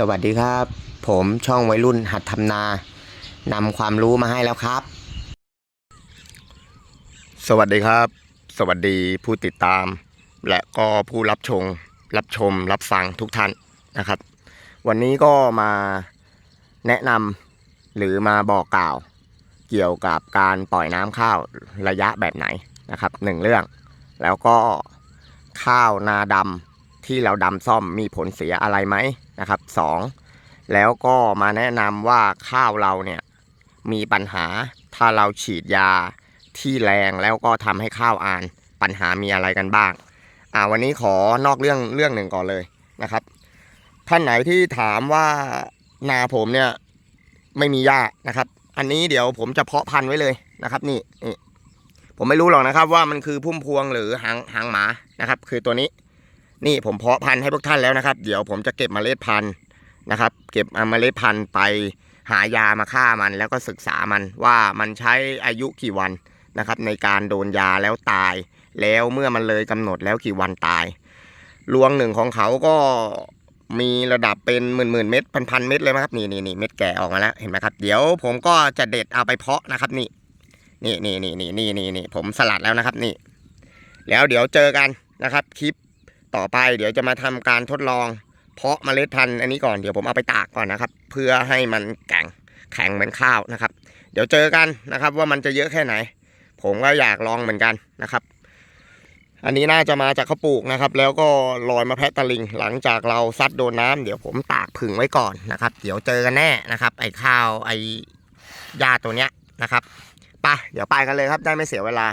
สวัสดีครับ ผมช่องวัยรุ่นหัดทำนานำความรู้มาให้แล้วครับ สวัสดีครับ สวัสดีผู้ติดตาม และก็ผู้รับชม รับชม รับฟังทุกท่านนะครับ วันนี้ก็มาแนะนำหรือมาบอกกล่าว เกี่ยวกับการปล่อยน้ำข้าวระยะแบบไหนนะครับหนึ่งเรื่อง แล้วก็ข้าวนาดำ ที่เราดำซ่อมมีผลเสียอะไรไหมนะครับสองแล้วก็มาแนะนำว่าข้าวเราเนี่ยมีปัญหาถ้าเราฉีดยาที่แรงแล้วก็ทำให้ข้าวอ่าน ปัญหามีอะไรกันบ้าง อ่าวันนี้ขอนอกเรื่องเรื่องหนึ่งก่อนเลยนะครับ ท่านไหนที่ถามว่านาผมเนี่ยไม่มีหญ้านะครับ อันนี้เดี๋ยวผมจะเพาะพันธุ์ไว้เลยนะครับ นี่นี่ผมไม่รู้หรอกนะครับว่ามันคือพุ่มพวงหรือหางหางหมานะครับ คือตัวนี้ นี่ผมเพาะพันธุ์ให้พวกท่านแล้วนะครับ เดี๋ยวผมจะเก็บมเมล็ดพันธุ์นะครับ เก็บเมล็ดพันธุ์ไปหายามาฆ่ามัน แล้วก็ศึกษามันว่ามันใช้อายุกี่วันนะครับ ในการโดนยาแล้วตาย แล้วเมื่อมันเลยกำหนดแล้วกี่วันตายรวงหนึ่งของเขาก็มีระดับเป็นหมื่นหมื่นเม็ดพันพันเม็ดเลยนะครับนี่นี่นี่เม็ดแก่ออกมาแล้วเห็นไหมครับ เดี๋ยวผมก็จะเด็ดเอาไปเพาะนะครับนี่นี่นี่นี่นี่นี่นี่ผมสลัดแล้วนะครับนี่ แล้วเดี๋ยวเจอกันนะครับคลิป ต่อไปเดี๋ยวจะมาทำการทดลอง เพาะเมล็ดพันธุ์อันนี้ก่อนเดี๋ยวผมเอาไปตากก่อนนะครับ เพื่อให้มันแข็งแข็งเหมือนข้าวนะครับ เดี๋ยวเจอกันนะครับ ว่ามันจะเยอะแค่ไหน ผมก็อยากลองเหมือนกันนะครับ อันนี้น่าจะมาจากข้าวปลูกนะครับ แล้วก็ลอยมาแพะตะลิง หลังจากเราซัดโดนน้ำเดี๋ยวผมตากผึ่งไว้ก่อนนะครับ เดี๋ยวเจอกันแน่นะครับ ไอ้ข้าวไอ้หญ้าตัวเนี้ยนะครับไปเดี๋ยวไปกันเลยครับได้ไม่เสียเวลา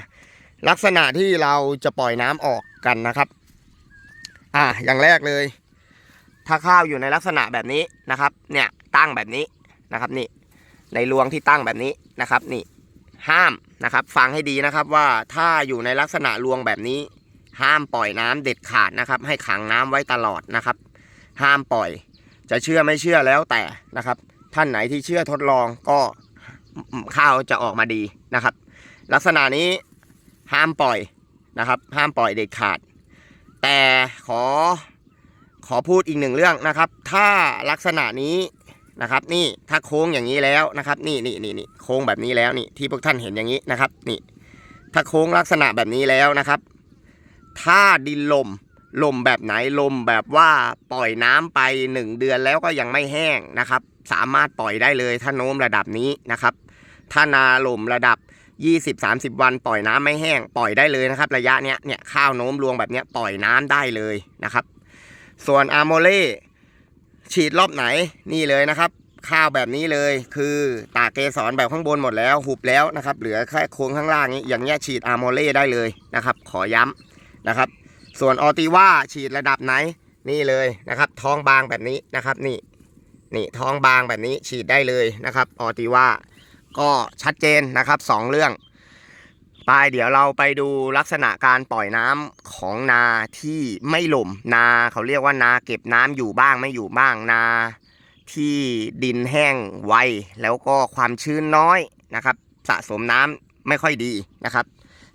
ลักษณะที่เราจะปล่อยน้ำออกกันนะครับ อ่าอย่างแรกเลย ถ้าข้าวอยู่ในลักษณะแบบนี้นะครับ เนี่ยตั้งแบบนี้นะครับนี่ ในรวงที่ตั้งแบบนี้นะครับ นี่ ห้ามนะครับ ฟังให้ดีนะครับว่าถ้าอยู่ในลักษณะรวงแบบนี้ ห้ามปล่อยน้ำเด็ดขาดนะครับ ให้ขังน้ำไว้ตลอดนะครับ ห้ามปล่อย จะเชื่อไม่เชื่อแล้วแต่นะครับ ท่านไหนที่เชื่อทดลองก็ข้าวจะออกมาดีนะครับ ลักษณะนี้ห้ามปล่อยนะครับ ห้ามปล่อยเด็ดขาด แต่ขอขอพูดอีกหนึ่งเรื่องนะครับ ถ้าลักษณะนี้นะครับ นี่ถ้าโค้งอย่างนี้แล้วนะครับ นี่นี่นี่นี่โค้งแบบนี้แล้วนี่ที่พวกท่านเห็นอย่างนี้นะครับ นี่ ถ้าโค้งลักษณะแบบนี้แล้วนะครับ ถ้าดินลมลมแบบไหนลมแบบว่าปล่อยน้ำไป 1 เดือนแล้วก็ยังไม่แห้งนะครับ สามารถปล่อยได้เลยถ้าโน้มระดับนี้นะครับ ถ้านาลมระดับ 20-30 วันปล่อยน้ำไม่แห้งปล่อยได้เลยนะครับ ระยะเนี้ยเนี่ยข้าวโน้มรวงแบบเนี้ยปล่อยน้ำได้เลยนะครับ ส่วนอาร์โมเล่ฉีดรอบไหนนี่เลยนะครับ ข้าวแบบนี้เลยคือตากเกสรแบบข้างบนหมดแล้วหุบแล้วนะครับ เหลือแค่โค้งข้างล่างนี้อย่างเงี้ยฉีดอาร์โมเล่ได้เลยนะครับ ขอย้ำนะครับ ส่วนออติว่าฉีดระดับไหนนี่เลยนะครับ ท้องบางแบบนี้นะครับ นี่นี่ท้องบางแบบนี้ฉีดได้เลยนะครับออติว่า ก็ชัดเจนนะครับสองเรื่องไปเดี๋ยวเราไปดูลักษณะการปล่อยน้ำของนาที่ไม่หล่มนาเขาเรียกว่านาเก็บน้ำอยู่บ้างไม่อยู่บ้างนา ที่ดินแห้งไวแล้วก็ความชื้นน้อยนะครับ สะสมน้ำไม่ค่อยดีนะครับ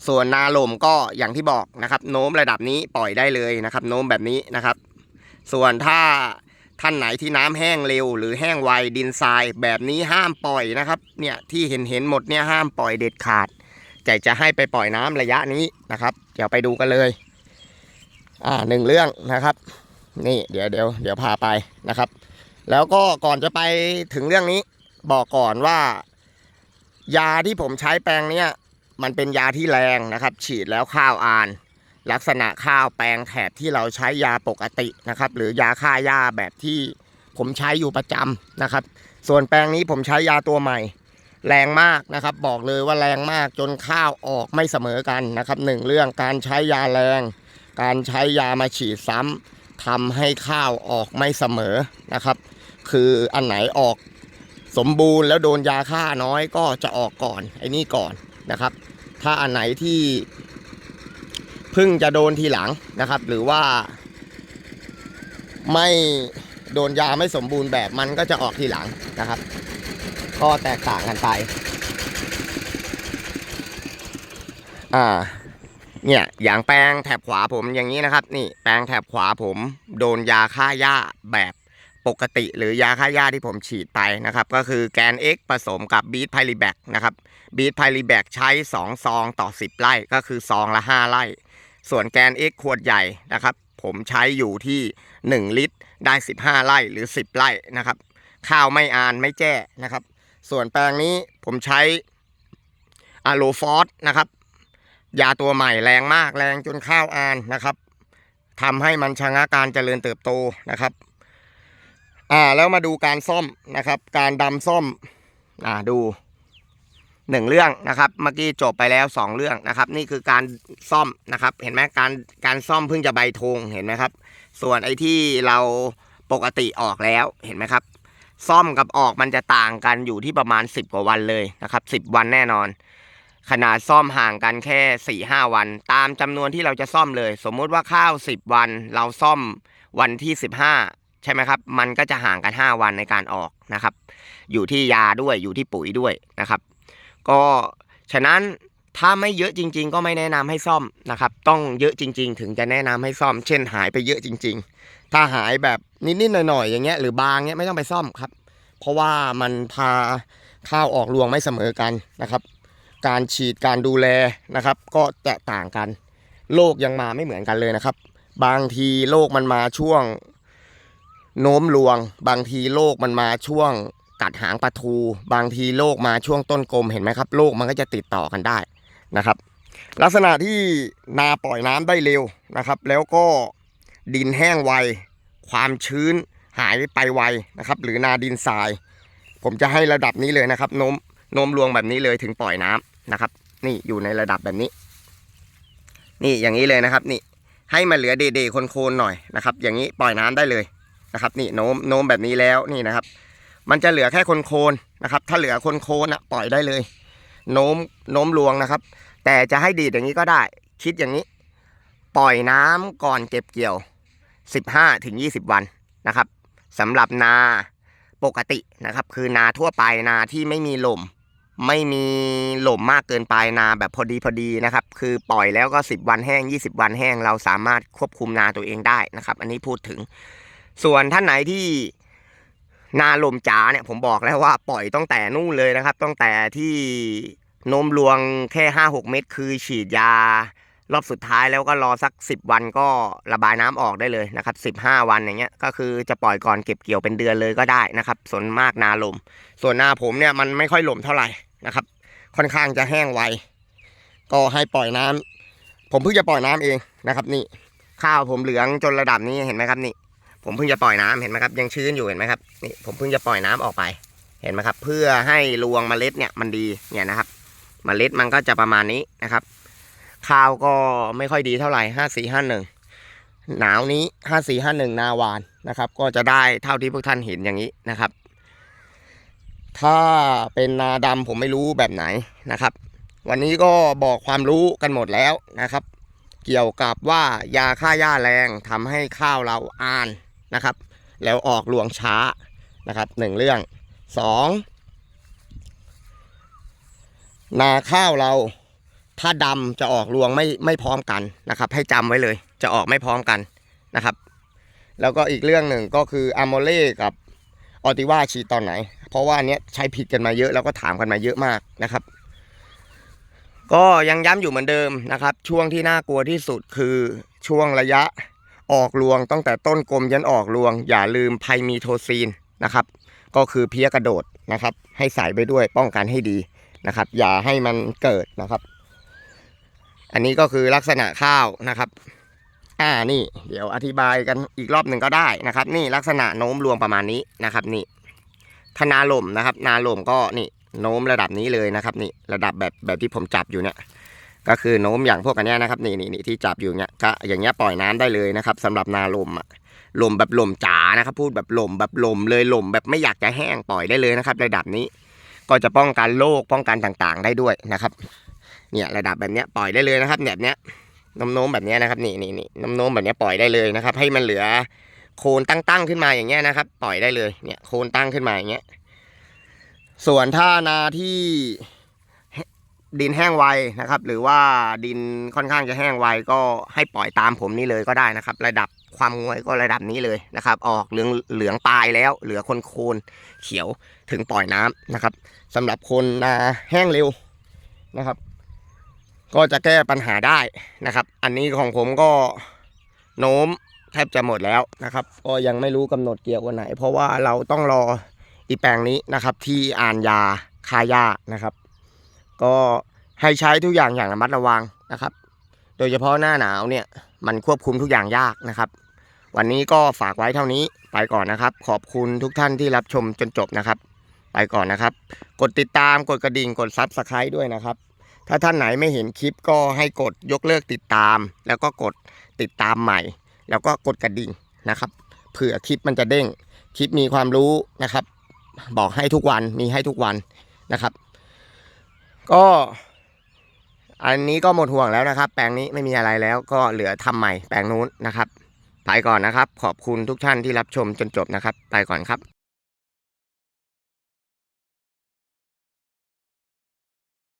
ส่วนนาหลมก็อย่างที่บอกนะครับ โน้มระดับนี้ปล่อยได้เลยนะครับ โน้มแบบนี้นะครับ ส่วนถ้า ท่านไหนที่น้ำแห้งเร็ว หรือแห้งไวดินทราย แบบนี้ห้ามปล่อยนะครับเนี่ยที่เห็นเห็นหมดเนี่ยห้ามปล่อยเด็ดขาดแต่จะให้ไปปล่อยน้ำระยะนี้นะครับ เดี๋ยวไปดูกันเลย อ่าหนึ่งเรื่องนะครับ นี่เดี๋ยวเดี๋ยวเดี๋ยวพาไปนะครับ แล้วก็ก่อนจะไปถึงเรื่องนี้ บอกก่อนว่า ยาที่ผมใช้แปลงเนี้ยมันเป็นยาที่แรงนะครับ ฉีดแล้วข้าวอ่าน ลักษณะข้าวแปลงแถบที่เราใช้ยาปกตินะครับ หรือยาฆ่าหญ้าแบบที่ผมใช้อยู่ประจำนะครับ ส่วนแปลงนี้ผมใช้ยาตัวใหม่ แรงมากนะครับ บอกเลยว่าแรงมากจนข้าวออกไม่เสมอกันนะครับหนึ่งเรื่องการใช้ยาแรง การใช้ยามาฉีดซ้ำทำให้ข้าวออกไม่เสมอนะครับ คืออันไหนออกสมบูรณ์แล้วโดนยาฆ่าน้อยก็จะออกก่อนไอ้นี่ก่อนนะครับ ถ้าอันไหนที่ เพิ่งจะโดนทีหลังนะครับ หรือว่า ไม่โดนยาไม่สมบูรณ์แบบมันก็จะออกทีหลังนะครับก็แตกต่างกันไป อ่า เนี่ย อย่างแปลงแถบขวาผมอย่างนี้นะครับ นี่ แปลงแถบขวาผม โดนยาฆ่าหญ้าแบบปกติ หรือยาฆ่าหญ้าที่ผมฉีดไปนะครับ ก็คือแกน X ผสมกับบีทไพลิแบกนะครับบีทไพลิแบกใช้ 2 ซองต่อ 10 ไร่ ก็คือซองละ 5 ไร่ ส่วนแกน X ขวดใหญ่นะครับ ผมใช้อยู่ที่ 1 ลิตร ได้ 15 ไร่หรือ 10 ไร่นะครับ ข้าวไม่อานไม่แจ้นะครับ ส่วนแปลงนี้ผมใช้อะโลฟอสนะครับ ยาตัวใหม่แรงมากแรงจนข้าวอานนะครับทำให้มันชะงักการเจริญเติบโตนะครับอ่าแล้วมาดูการซ่อมนะครับ การดำซ่อมอ่าดู หนึ่งเรื่องนะครับเมื่อกี้จบไปแล้วสองเรื่องนะครับ นี่คือการซ่อมนะครับ เห็นไหมการการซ่อมเพิ่งจะใบธงเห็นไหมครับ ส่วนไอ้ที่เราปกติออกแล้วเห็นไหมครับ ซ่อมกับออกมันจะต่างกันอยู่ที่ประมาณ 10 กว่าวันเลยนะครับ 10 วันแน่นอน ขนาดซ่อมห่างกันแค่4ี่ห้าวัน ตามจำนวนที่เราจะซ่อมเลย สมมุติว่าข้าว 10 วัน เราซ่อมวันที่ 15 ใช่ไหมครับ มันก็จะห่างกัน 5 วันในการออกนะครับ อยู่ที่ยาด้วยอยู่ที่ปุ๋ยด้วยนะครับ ก็ฉะนั้นถ้าไม่เยอะจริง ๆ ก็ไม่แนะนำให้ซ่อมนะครับ ต้องเยอะจริง ๆ ถึงจะแนะนำให้ซ่อม เช่นหายไปเยอะจริง ๆ ถ้าหายแบบนิดๆหน่อยๆอย่างเงี้ยหรือบางเงี้ยไม่ต้องไปซ่อมครับ เพราะว่ามันพาข้าวออกรวงไม่เสมอกันนะครับ การฉีดการดูแลนะครับ ก็แตกต่างกันโรคยังมาไม่เหมือนกันเลยนะครับ บางทีโรคมันมาช่วงโน้มรวง บางทีโรคมันมาช่วง กัดหางปลาทู บางทีโรคมาช่วงต้นกลมเห็นไหมครับโรคมันก็จะติดต่อกันได้นะครับ ลักษณะที่นาปล่อยน้ำได้เร็วนะครับ แล้วก็ดินแห้งไว ความชื้นหายไปไวนะครับ หรือนาดินทราย ผมจะให้ระดับนี้เลยนะครับโน้มโน้มรวงแบบนี้เลยถึงปล่อยน้ำนะครับ นี่อยู่ในระดับแบบนี้ นี่อย่างนี้เลยนะครับ นี่ให้มันเหลือเดๆโคนๆหน่อยนะครับ อย่างนี้ปล่อยน้ำได้เลยนะครับ นี่โน้มโน้มแบบนี้แล้วนี่นะครับ มันจะเหลือแค่โคนนะครับ ถ้าเหลือโคนๆอะปล่อยได้เลย โน้มโน้มรวงนะครับ แต่จะให้ดีดอย่างนี้ก็ได้ คิดอย่างนี้ ปล่อยน้ำก่อนเก็บเกี่ยว 15ถึง20 วันนะครับสำหรับนาปกตินะครับ คือนาทั่วไปนาที่ไม่มีลมไม่มีหล่มมากเกินไปนาแบบพอดีพอดีนะครับ คือปล่อยแล้วก็ 10 วันแห้ง 20 วันแห้งเราสามารถควบคุมนาตัวเองได้นะครับ อันนี้พูดถึง ส่วนท่านไหนที่ นาลมจ๋าเนี่ยผมบอกแล้วว่าปล่อยตั้งแต่นู่นเลยนะครับ ตั้งแต่ที่โน้มรวงแค่5 6เม็ดคือฉีดยา รอบสุดท้ายแล้วก็รอสัก 10 วันก็ระบายน้ำออกได้เลยนะครับ 15 วันอย่างเงี้ยก็คือจะปล่อยก่อนเก็บเกี่ยวเป็นเดือนเลยก็ได้นะครับ ส่วนมากนาลม ส่วนนาผมเนี่ยมันไม่ค่อยหล่มเท่าไหร่นะครับ ค่อนข้างจะแห้งไวก็ให้ปล่อยน้ำผมเพิ่งจะปล่อยน้ำเองนะครับ นี่ข้าวผมเหลืองจนระดับนี้เห็นไหมครับนี่ ผมเพิ่งจะปล่อยน้ำเห็นไหมครับ ยังชื้นอยู่เห็นไหมครับนี่ผมเพิ่งจะปล่อยน้ำออกไปเห็นไหมครับ เพื่อให้รวงเมล็ดเนี่ยมันดีเนี่ยนะครับเมล็ดมันก็จะประมาณนี้นะครับ ข้าวก็ไม่ค่อยดีเท่าไหร่ห้าสี่ห้าหนึ่งหนาวนี้ห้าสี่ห้าหนึ่งนาวานนะครับ ก็จะได้เท่าที่พวกท่านเห็นอย่างนี้นะครับ ถ้าเป็นนาดำผมไม่รู้แบบไหนนะครับ วันนี้ก็บอกความรู้กันหมดแล้วนะครับ เกี่ยวกับว่ายาฆ่าหญ้าแรงทำให้ข้าวเราอ่าน นะครับ แล้วออกรวงช้านะครับหนึ่งเรื่องสองนาข้าวเราถ้าดำจะออกรวงไม่ไม่พร้อมกันนะครับ ให้จำไว้เลย จะออกไม่พร้อมกันนะครับ แล้วก็อีกเรื่องหนึ่งก็คืออะโมเล่กับออติว่าฉีดตอนไหน เพราะว่าอันเนี้ยใช้ผิดกันมาเยอะแล้วก็ถามกันมาเยอะมากนะครับ ก็ยังย้ำอยู่เหมือนเดิมนะครับ ช่วงที่น่ากลัวที่สุดคือช่วงระยะ ออกรวงตั้งแต่ต้นกลมยันออกรวง อย่าลืมไพมีโทซีนนะครับ ก็คือเพี้ยกระโดดนะครับ ให้ใส่ไปด้วยป้องกันให้ดีนะครับ อย่าให้มันเกิดนะครับ อันนี้ก็คือลักษณะข้าวนะครับอ่านี่ เดี๋ยวอธิบายกันอีกรอบหนึ่งก็ได้นะครับ นี่ลักษณะโน้มรวงประมาณนี้นะครับ นี่ถ้านาลมนะครับ นาลมก็นี่โน้มระดับนี้เลยนะครับ นี่ระดับแบบแบบที่ผมจับอยู่เนี่ย ก็คือโน้มอย่างพวกอันเนี้ยนะครับนี่นี่นี่ที่จับอยู่เนี่ยก็อย่างเงี้ยปล่อยน้ำได้เลยนะครับสำหรับนาลมอะลมแบบลมจ๋านะครับ พูดแบบลมแบบลมเลยลมแบบไม่อยากจะแห้งปล่อยได้เลยนะครับ ระดับนี้ ก็จะป้องกันโรคป้องกันต่างๆ ได้ด้วยนะครับ เนี่ยระดับแบบเนี้ยปล่อยได้เลยนะครับแบบเนี้ยน้ำโน้มแบบเนี้ยนะครับนี่นี่นี่น้ำโน้มแบบเนี้ยปล่อยได้เลยนะครับ ให้มันเหลือโคนตั้งๆขึ้นมาอย่างเงี้ยนะครับ ปล่อยได้เลยเนี่ยโคนตั้งขึ้นมาอย่างเงี้ยส่วนถ้านาที่ ดินแห้งไวนะครับ หรือว่าดินค่อนข้างจะแห้งไวก็ให้ปล่อยตามผมนี่เลยก็ได้นะครับ ระดับความงวยก็ระดับนี้เลยนะครับ ออกเหลืองเหลืองปลายแล้ว เหลือคนโคนเขียวถึงปล่อยน้ำนะครับสำหรับคนนาแห้งเร็วนะครับ ก็จะแก้ปัญหาได้นะครับ อันนี้ของผมก็โน้มแทบจะหมดแล้วนะครับ ก็ยังไม่รู้กำหนดเกี่ยววันไหน เพราะว่าเราต้องรออีแปลงนี้นะครับ ที่อ่านยาคาหญ้านะครับ ก็ให้ใช้ทุกอย่างอย่างระมัดระวังนะครับ โดยเฉพาะหน้าหนาวเนี่ยมันควบคุมทุกอย่างยากนะครับ วันนี้ก็ฝากไว้เท่านี้ไปก่อนนะครับ ขอบคุณทุกท่านที่รับชมจนจบนะครับ ไปก่อนนะครับ กดติดตามกดกระดิ่งกดซับสไครต์ด้วยนะครับ ถ้าท่านไหนไม่เห็นคลิปก็ให้กดยกเลิกติดตาม แล้วก็กดติดตามใหม่ แล้วก็กดกระดิ่งนะครับเผื่อคลิปมันจะเด้งคลิปมีความรู้นะครับ บอกให้ทุกวันมีให้ทุกวันนะครับ ก็อันนี้ก็หมดห่วงแล้วนะครับ แปลงนี้ไม่มีอะไรแล้วก็เหลือทำใหม่แปลงนู้นนะครับไปก่อนนะครับ ขอบคุณทุกท่านที่รับชมจนจบนะครับ ไปก่อนครับ